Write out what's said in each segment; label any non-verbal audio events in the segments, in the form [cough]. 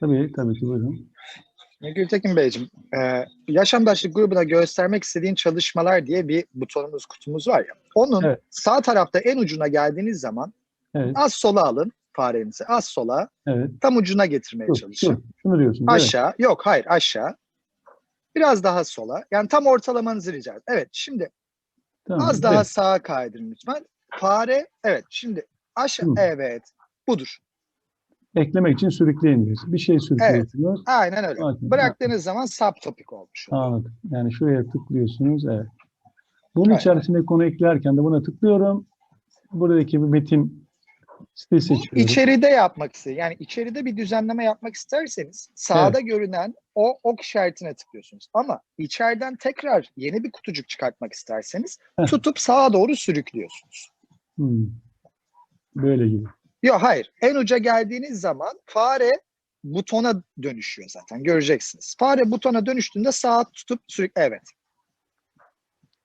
Tabii tabii ki buyurun. Gültekin Beyciğim, e, yaşamdaşlık grubuna göstermek istediğin çalışmalar diye bir butonumuz, kutumuz var ya. Onun Evet. sağ tarafta en ucuna geldiğiniz zaman Evet, az sola alın farenizi. Az sola evet. tam ucuna getirmeye Dur, çalışın. dur. Şunu diyorsun. Aşağı. Yok hayır aşağı. Biraz daha sola. Yani tam ortalamanızı rica ederim. Evet şimdi Tamam, az daha evet. sağa kaydırın lütfen. Fare evet şimdi aşağı Hı. evet budur. Eklemek için sürükleyin diyorsun. Bir şey sürüklüyorsunuz. Aynen öyle. Bakın, Bıraktığınız zaman subtopic olmuş. oluyor. Anladım. Yani şuraya tıklıyorsunuz. Evet. Bunun Evet. içerisinde konu eklerken de buna tıklıyorum. Buradaki bir metin Bu seçiyorum. içeride yapmak istedim. Yani içeride bir düzenleme yapmak isterseniz sağda görünen o ok işaretine tıklıyorsunuz. Ama içeriden tekrar yeni bir kutucuk çıkartmak isterseniz tutup sağa doğru sürüklüyorsunuz. Hmm. Böyle gibi. Yok hayır. En uca geldiğiniz zaman fare butona dönüşüyor zaten. Göreceksiniz. Fare butona dönüştüğünde sağa tutup sürük evet.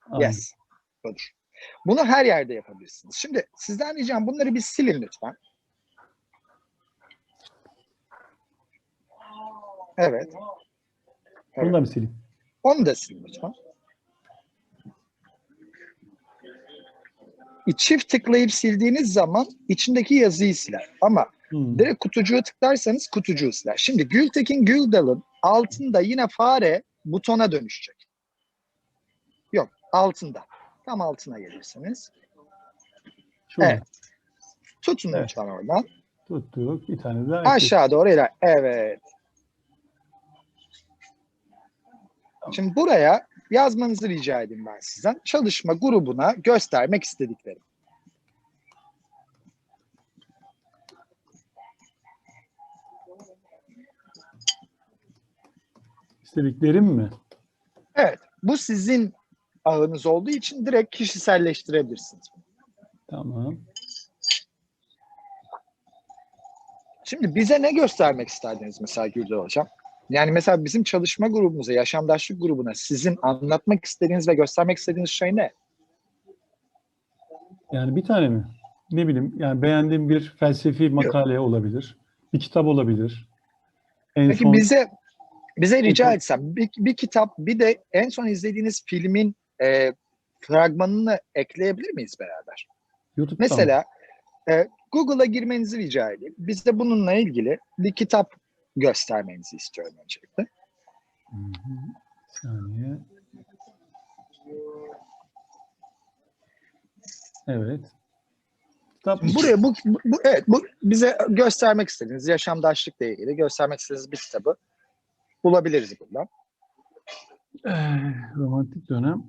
Anladım. Yes. Budur. Bunu her yerde yapabilirsiniz. Şimdi sizden ricam bunları bir silin lütfen. Evet. Bunu da bir sileyim. Onu da silin lütfen. Çift tıklayıp sildiğiniz zaman içindeki yazıyı siler. Ama Hmm. direkt kutucuğu tıklarsanız kutucuğu siler. Şimdi Gültekin Güldal'ın altında yine fare butona dönüşecek. Yok altında. Tam altına gelirsiniz. Şurada Evet. Tutun Evet. lütfen oradan. tuttuk. Bir tane daha. Aşağı doğru iler. Evet. Şimdi buraya yazmanızı rica edeyim ben sizden. Çalışma grubuna göstermek istediklerim. İstediklerim mi? Evet. Bu sizin ağınız olduğu için direkt kişiselleştirebilirsiniz. Tamam. Şimdi bize ne göstermek isterdiniz mesela Güldal Hocam? Yani mesela bizim çalışma grubumuza, yaşamdaşlık grubuna sizin anlatmak istediğiniz ve göstermek istediğiniz şey ne? Yani bir tane mi? Ne bileyim yani beğendiğim bir felsefi makale olabilir. Bir kitap olabilir. En Peki son bize bize rica etsem bir, bir kitap bir de en son izlediğiniz filmin e, fragmanını ekleyebilir miyiz beraber? YouTube'da mı? Mesela e, Google'a girmenizi rica edeyim. Bize bununla ilgili bir kitap göstermenizi istiyorum öncelikle. Saniye. Evet. Kitap Buraya bu, bu- evet bu bize göstermek istediğiniz yaşamdaşlıkla ilgili göstermek istediğiniz bir kitabı bulabiliriz buradan. Eh, romantik dönem.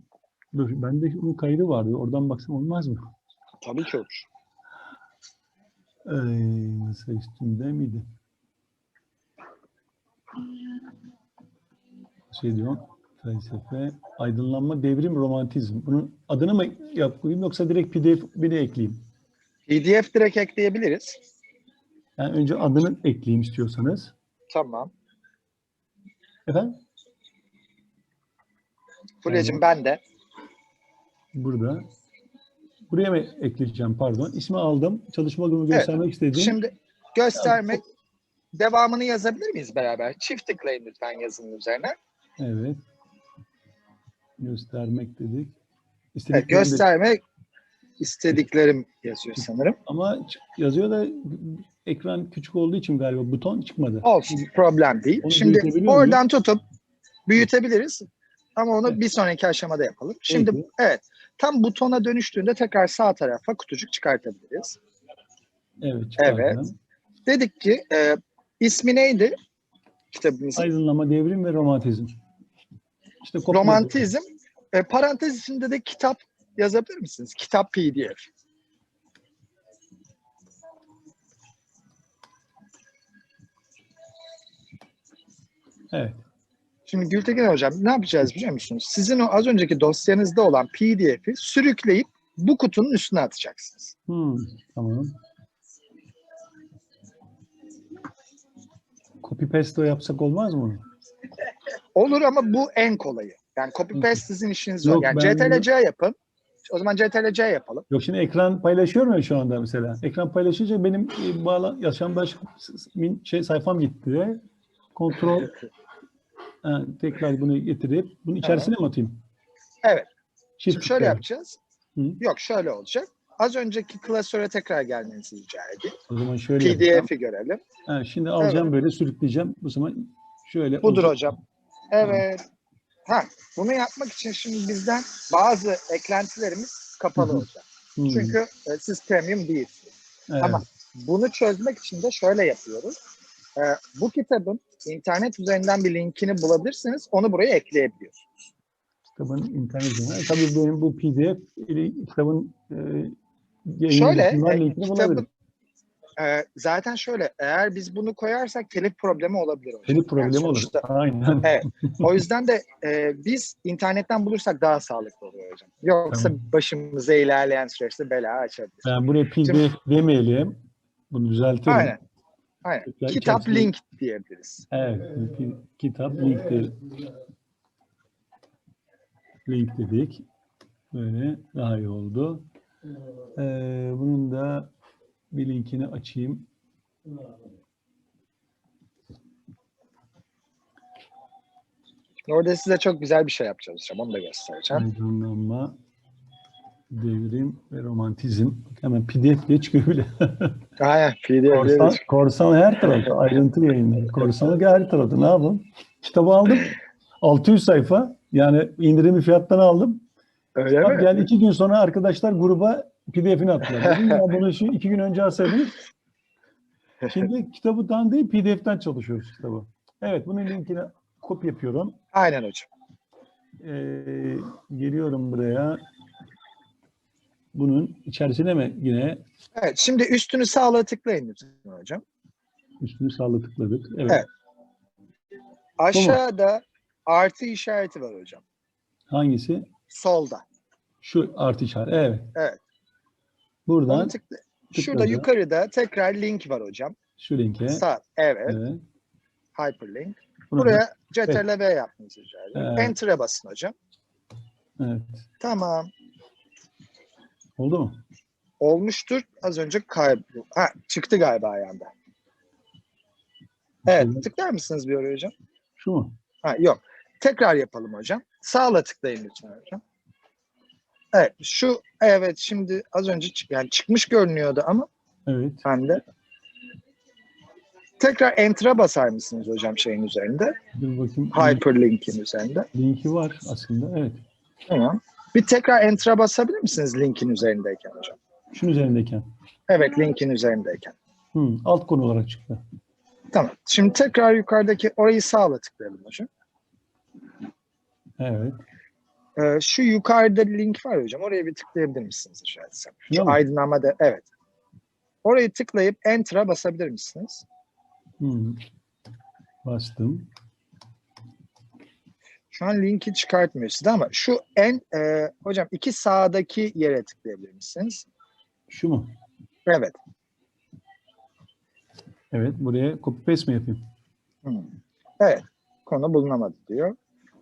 Dur, bende onun kaydı vardı. Oradan baksam olmaz mı? Tabii ki olur. Ee, masa üstünde miydi? Şey diyor, felsefe, aydınlanma, devrim, romantizm. Bunun adını mı yapayım yoksa direkt PDF bir de ekleyeyim? PDF direkt ekleyebiliriz. Yani önce adını ekleyeyim istiyorsanız. Tamam. Efendim? Fulya'cığım ben de. Burada. Buraya mı ekleyeceğim pardon. İsmi aldım. Çalışma grubu Evet. göstermek istediğim. Şimdi göstermek devamını yazabilir miyiz beraber? Çift tıklayın lütfen yazının üzerine. Evet. Göstermek dedik. Evet, göstermek istediklerim yazıyor sanırım. Ama yazıyor da ekran küçük olduğu için galiba buton çıkmadı. Olsun problem değil. Onu Şimdi oradan tutup büyütebiliriz. Ama onu Evet. bir sonraki aşamada yapalım. Şimdi Peki. evet tam butona dönüştüğünde tekrar sağ tarafa kutucuk çıkartabiliriz. Evet. Evet. Dedik ki e, ismi neydi kitabımızın? Aydınlama, devrim ve romantizm. İşte Romantizm. E, parantez içinde de kitap yazabilir misiniz? Kitap PDF. Evet. Şimdi Gültekin Hocam ne yapacağız biliyor musunuz? Sizin o az önceki dosyanızda olan PDF'i sürükleyip bu kutunun üstüne atacaksınız. Hmm, tamam. Copy paste yapsak olmaz mı? Olur ama bu en kolayı. Yani copy paste sizin işiniz. Yok, Yani ben- CTRL-C yapın. O zaman CTRL-C yapalım. Yok şimdi ekran paylaşıyorum ya şu anda mesela. Ekran paylaşınca benim e, bağla yaşamdaş şey sayfam gitti. Kontrol Ha, tekrar bunu getirip bunun içerisine mi atayım? Evet. Şimdi şöyle yapacağız. Hı. Yok şöyle olacak. Az önceki klasöre tekrar gelmenizi rica edeyim. O zaman şöyle. PDF'i görelim. Ha, şimdi alacağım böyle sürükleyeceğim. Bu zaman şöyle Budur olacak. hocam. Evet. Ha, bunu yapmak için şimdi bizden bazı eklentilerimiz kapalı Hı hı. olacak. Hmm, Çünkü e, siz premium değilsiniz. evet. Ama bunu çözmek için de şöyle yapıyoruz. E, bu kitabın internet üzerinden bir linkini bulabilirsiniz. Onu buraya ekleyebiliyorsunuz. kitabın internet üzerinden. Tabii benim bu PDF ile kitabın e, Şöyle, e, kitabın-. E, zaten şöyle eğer biz bunu koyarsak telif problemi olabilir. hocam. Telif Yani problemi olur. sonuçta- Aynen. Evet. O yüzden de e, biz internetten bulursak daha sağlıklı oluyor hocam. Yoksa Tamam. başımıza ilerleyen süreçte bela açabilir. Ben buraya PDF demeyelim. Bunu düzeltelim. Aynen. Aynen. Kitap içerisine- link diyebiliriz. Evet. Kitap linkleri. Link dedik. Böyle daha iyi oldu. Ee, bunun da bir linkini açayım. Orada size çok güzel bir şey yapacağız hocam. Onu da göstereceğim. Aydınlanma, devrim ve romantizm. Hemen PDF diye çıkıyor bile. [laughs] Aynen. Korsan, PDF'de korsan her tarafta. Ayrıntı yayınları. Korsanlık her tarafta. Ne yapalım? Kitabı aldım. [laughs] 600 sayfa. Yani indirimi fiyattan aldım. Öyle Bak mi? yani iki gün sonra arkadaşlar gruba PDF'ini attılar. Dedim ya bunu şu iki gün önce alsaydınız. Şimdi kitabı değil PDF'den çalışıyoruz kitabı. Evet bunun linkini kopya yapıyorum. Aynen hocam. Ee, geliyorum buraya. Bunun içerisine mi yine Evet. Şimdi üstünü sağlığa tıklayın lütfen hocam. üstünü sağlı tıkladık. Evet. Evet. Aşağıda artı işareti var hocam. Hangisi? Solda. Şu artı işareti. Evet. Evet. Buradan Onu tıkla. Şurada tıkladı. yukarıda tekrar link var hocam. şu linke. Sağ. Evet. Evet. Hyperlink. Buna Buraya CTRL-V yapmanızı rica ediyorum. Evet. Enter'a basın hocam. Evet. Tamam. Oldu mu? Olmuştur. Az önce kayb... Ha, çıktı galiba ayağında. Evet. Tıklar mısınız bir oraya hocam? Şu mu? Ha, yok. Tekrar yapalım hocam. Sağla tıklayın lütfen hocam. Evet. Şu evet şimdi az önce çık- yani çıkmış görünüyordu ama Evet. bende. Tekrar Enter'a basar mısınız hocam şeyin üzerinde? Dur bakayım. Hyperlink'in üzerinde. Linki var aslında. Evet. Tamam. Bir tekrar Enter'a basabilir misiniz linkin üzerindeyken hocam? Şunun üzerindeyken. Evet, linkin üzerindeyken. Hı, alt konu olarak çıktı. Tamam. Şimdi tekrar yukarıdaki orayı sağla tıklayalım hocam. Evet. Ee, şu yukarıda link var hocam. Oraya bir tıklayabilir misiniz rica etsem? Şu mı? aydınlanma da evet. Orayı tıklayıp Enter'a basabilir misiniz? Hı. Bastım. Şu an linki çıkartmıyor size ama şu en e, hocam iki sağdaki yere tıklayabilir misiniz? Şu mu? Evet. Evet. Buraya copy paste mi yapayım? Hmm. Evet. Konu bulunamadı diyor.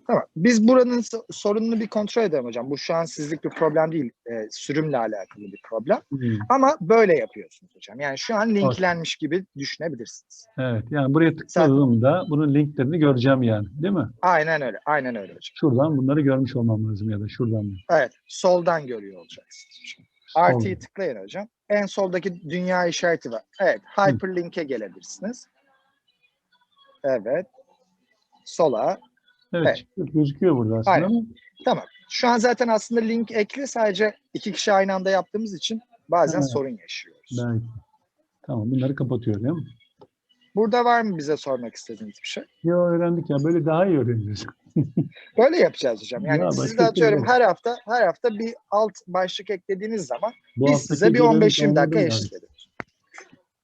Tamam. Biz buranın so- sorununu bir kontrol edelim hocam. Bu şu an sizlik bir problem değil. E, sürümle alakalı bir problem. Hı. Ama böyle yapıyorsunuz hocam. Yani şu an linklenmiş gibi düşünebilirsiniz. Evet. Yani buraya tıkladığımda bunun linklerini göreceğim yani. Değil mi? Aynen öyle. Aynen öyle hocam. Şuradan bunları görmüş olmam lazım ya da şuradan. da. Evet. Soldan görüyor olacaksınız hocam. Artıyı tıklayın hocam. En soldaki dünya işareti var. Evet. Hyperlink'e gelebilirsiniz. Evet. Sola. Evet. Evet. Gözüküyor burada aslında Aynen. ama Tamam. Şu an zaten aslında link ekli. Sadece iki kişi aynı anda yaptığımız için bazen Evet. sorun yaşıyoruz. belki. Tamam bunları kapatıyorum değil mi? Burada var mı bize sormak istediğiniz bir şey? Ya öğrendik ya böyle daha iyi öğreniyoruz. [laughs] Böyle yapacağız hocam. Yani Ya siz başka de atıyorum her hafta her hafta bir alt başlık eklediğiniz zaman Bu biz size bir görevimiz 15-20 dakika eşlik ederiz.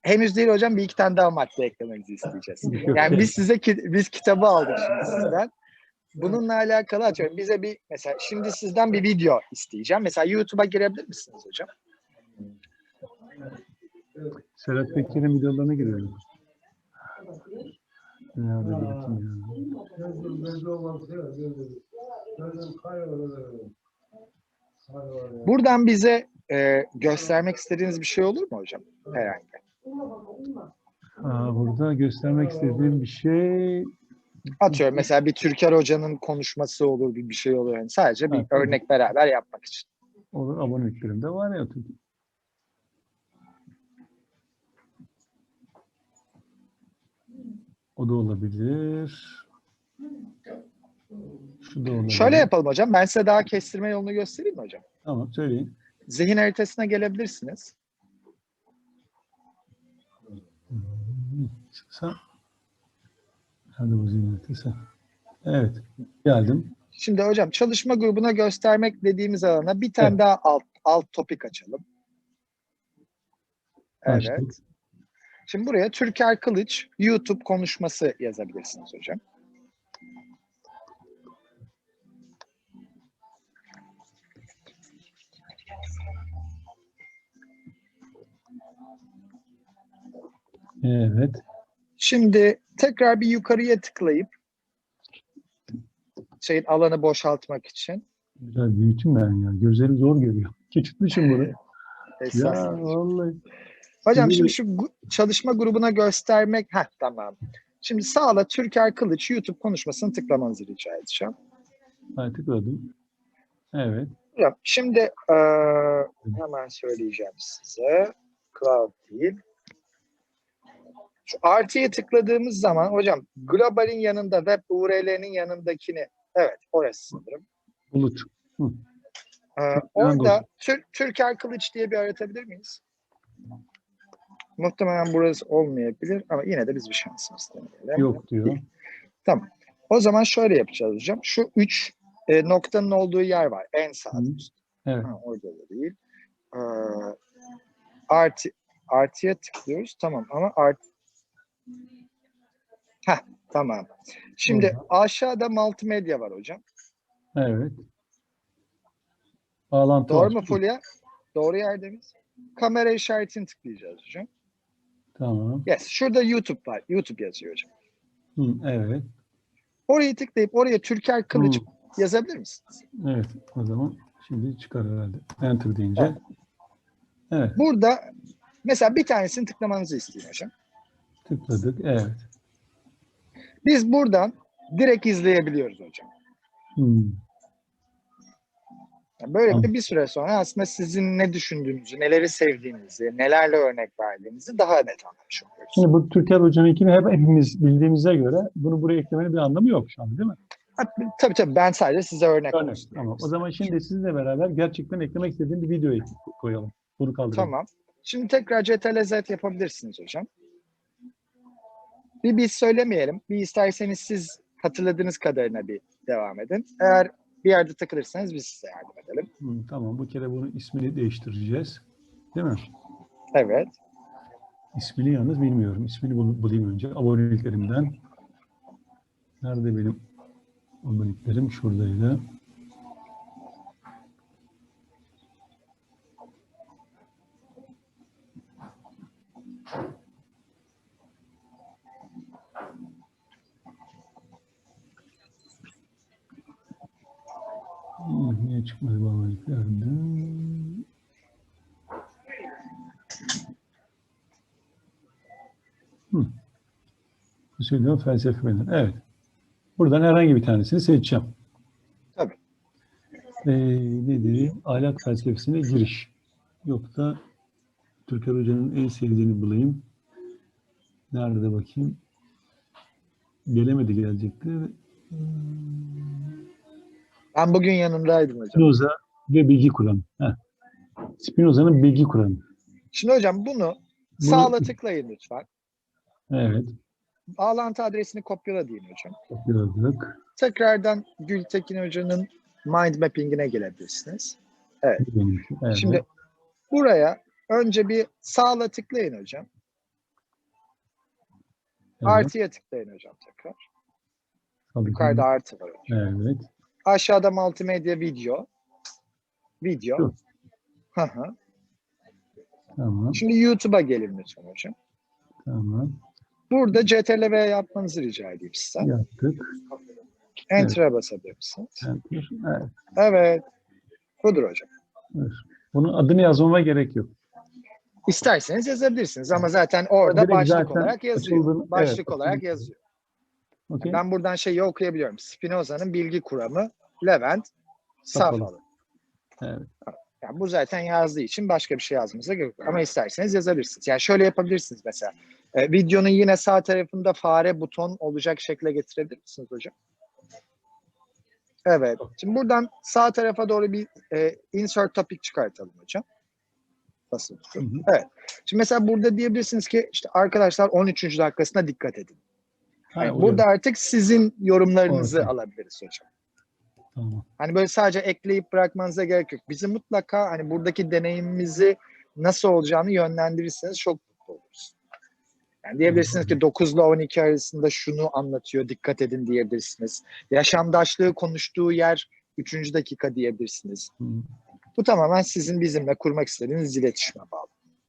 Henüz değil hocam bir iki tane daha madde eklemenizi isteyeceğiz. Yani biz size ki- biz kitabı aldık şimdi sizden. Bununla alakalı atıyorum bize bir mesela şimdi sizden bir video isteyeceğim. Mesela YouTube'a girebilir misiniz hocam? Serhat Peker'in videolarına giriyorum. Nerede bakayım ya? Buradan bize e, göstermek istediğiniz bir şey olur mu hocam? Herhangi. Aa, burada göstermek istediğim bir şey Atıyorum mesela bir Türker hocanın konuşması olur, bir şey olur. Yani sadece bir tamam. örnek beraber yapmak için. olur aboneliklerimde var ya. tabii. O da olabilir. Şu da olabilir. Şöyle yapalım hocam. Ben size daha kestirme yolunu göstereyim mi hocam? Tamam söyleyin. Zihin haritasına gelebilirsiniz. Sen. Hadi bu zihniyeti sen. Evet. Geldim. Şimdi hocam çalışma grubuna göstermek dediğimiz alana bir tane Evet. daha alt alt topik açalım. Evet. Açtık. Şimdi buraya Türker Kılıç YouTube konuşması yazabilirsiniz hocam. Evet. Şimdi tekrar bir yukarıya tıklayıp şeyin alanı boşaltmak için. Biraz büyütüm ben ya. Gözlerim zor görüyor. Küçültmüşüm bunu. Ya vallahi. Hocam Şimdi- şu çalışma grubuna göstermek. Heh tamam. Şimdi sağla Türker Kılıç YouTube konuşmasını tıklamanızı rica edeceğim. Ha, tıkladım. Evet. Hocam şimdi eee, hemen söyleyeceğim size. Cloud değil. Şu artıya tıkladığımız zaman hocam globalin yanında web URL'nin yanındakini evet orası sanırım. Bulut. Ee, orada Tür- Türker Kılıç diye bir aratabilir miyiz? Muhtemelen burası olmayabilir ama yine de biz bir şansımız deneyelim. Yok diyor. Tamam. O zaman şöyle yapacağız hocam. Şu üç e, noktanın olduğu yer var. En sağda. Hı. Evet. Ha, orada da değil. Ee, artı, artıya tıklıyoruz. Tamam ama art... Heh, tamam. Şimdi Hı. aşağıda multimedya var hocam. Evet. Bağlantı Doğru var. mu Fulya? Doğru yerde miyiz? Kamera işaretini tıklayacağız hocam. Tamam. Yes. Şurada YouTube var. YouTube yazıyor hocam. Hı, evet. Orayı tıklayıp oraya Türker Kılıç Hı. yazabilir misiniz? Evet. O zaman şimdi çıkar herhalde. Enter deyince. Evet. Burada mesela bir tanesini tıklamanızı isteyeyim hocam. Tıkladık. Evet. Biz buradan direkt izleyebiliyoruz hocam. Yani böylelikle bir süre sonra aslında sizin ne düşündüğünüzü, neleri sevdiğinizi, nelerle örnek verdiğinizi daha net anlamış oluyoruz. Şimdi bu Türker Hoca'nınkini hep hepimiz bildiğimize göre bunu buraya eklemenin bir anlamı yok şu an değil mi? Ha, Tabii tabii ben sadece size örnek Örnek. Tamam. O zaman şimdi sizinle beraber gerçekten eklemek istediğim bir video koyalım. Bunu kaldıralım. Tamam. Şimdi tekrar CTRL Z yapabilirsiniz hocam. Bir biz söylemeyelim. Bir isterseniz siz hatırladığınız kadarına bir devam edin. Eğer bir yerde takılırsanız biz size yardım edelim. Hı, tamam. Bu kere bunun ismini değiştireceğiz. Değil mi? Evet. İsmini yalnız bilmiyorum. İsmini bul- bulayım önce. Aboneliklerimden. Nerede benim aboneliklerim? Şuradaydı. Hmm, Niye çıkmadı bu aboneliklerden? Söylüyor felsefeden. Evet. Buradan herhangi bir tanesini seçeceğim. Tabii. Ee, nedir? Ahlak felsefesine giriş. Yok da Türker Hoca'nın en sevdiğini bulayım. Nerede bakayım? Gelemedi gelecekti. Ben bugün yanındaydım hocam. Spinoza ve bilgi kuramı. Heh. Spinoza'nın bilgi kuramı. Şimdi hocam bunu sağla tıklayın lütfen. Evet. Bağlantı adresini kopyala diyeyim hocam. Kopyaladık. Tekrardan Gültekin Hoca'nın mind mapping'ine gelebilirsiniz. Benim. Evet. Şimdi buraya önce bir sağla tıklayın hocam. evet. Artıya tıklayın hocam tekrar. Yukarıda artı var hocam. Evet. Aşağıda multimedya video. Video. Şu. Hı hı. Tamam. Şimdi YouTube'a gelin lütfen hocam. Tamam. Burada CTRL V yapmanızı rica edeyim sizden. Yaptık. Enter'a basabilirsiniz. Enter. Evet. Evet. Budur hocam. Bunun adını yazmama gerek yok. İsterseniz yazabilirsiniz ama zaten orada Direkt başlık zaten olarak yazıyor. açıldığını- başlık evet, olarak açıldığını- yazıyor. Okey. Ben buradan şeyi okuyabiliyorum. Spinoza'nın bilgi kuramı Levent Safalı. Evet. Yani bu zaten yazdığı için başka bir şey yazmanıza gerek yok. Ama isterseniz yazabilirsiniz. Yani şöyle yapabilirsiniz mesela. E, videonun yine sağ tarafında fare buton olacak şekle getirebilir misiniz hocam? Evet. Şimdi buradan sağ tarafa doğru bir e, insert topic çıkartalım hocam. Basılı Hı hı. Evet. Şimdi mesela burada diyebilirsiniz ki işte arkadaşlar 13. dakikasına dikkat edin. Ha, Yani burada artık sizin yorumlarınızı Okey. alabiliriz hocam. Tamam. Hani böyle sadece ekleyip bırakmanıza gerek yok. Bizi mutlaka hani buradaki deneyimimizi nasıl olacağını yönlendirirseniz çok mutlu oluruz. Yani diyebilirsiniz ki 9 ile 12 arasında şunu anlatıyor, dikkat edin diyebilirsiniz. Yaşamdaşlığı konuştuğu yer 3. dakika diyebilirsiniz. Hı. Bu tamamen sizin bizimle kurmak istediğiniz iletişime bağlı.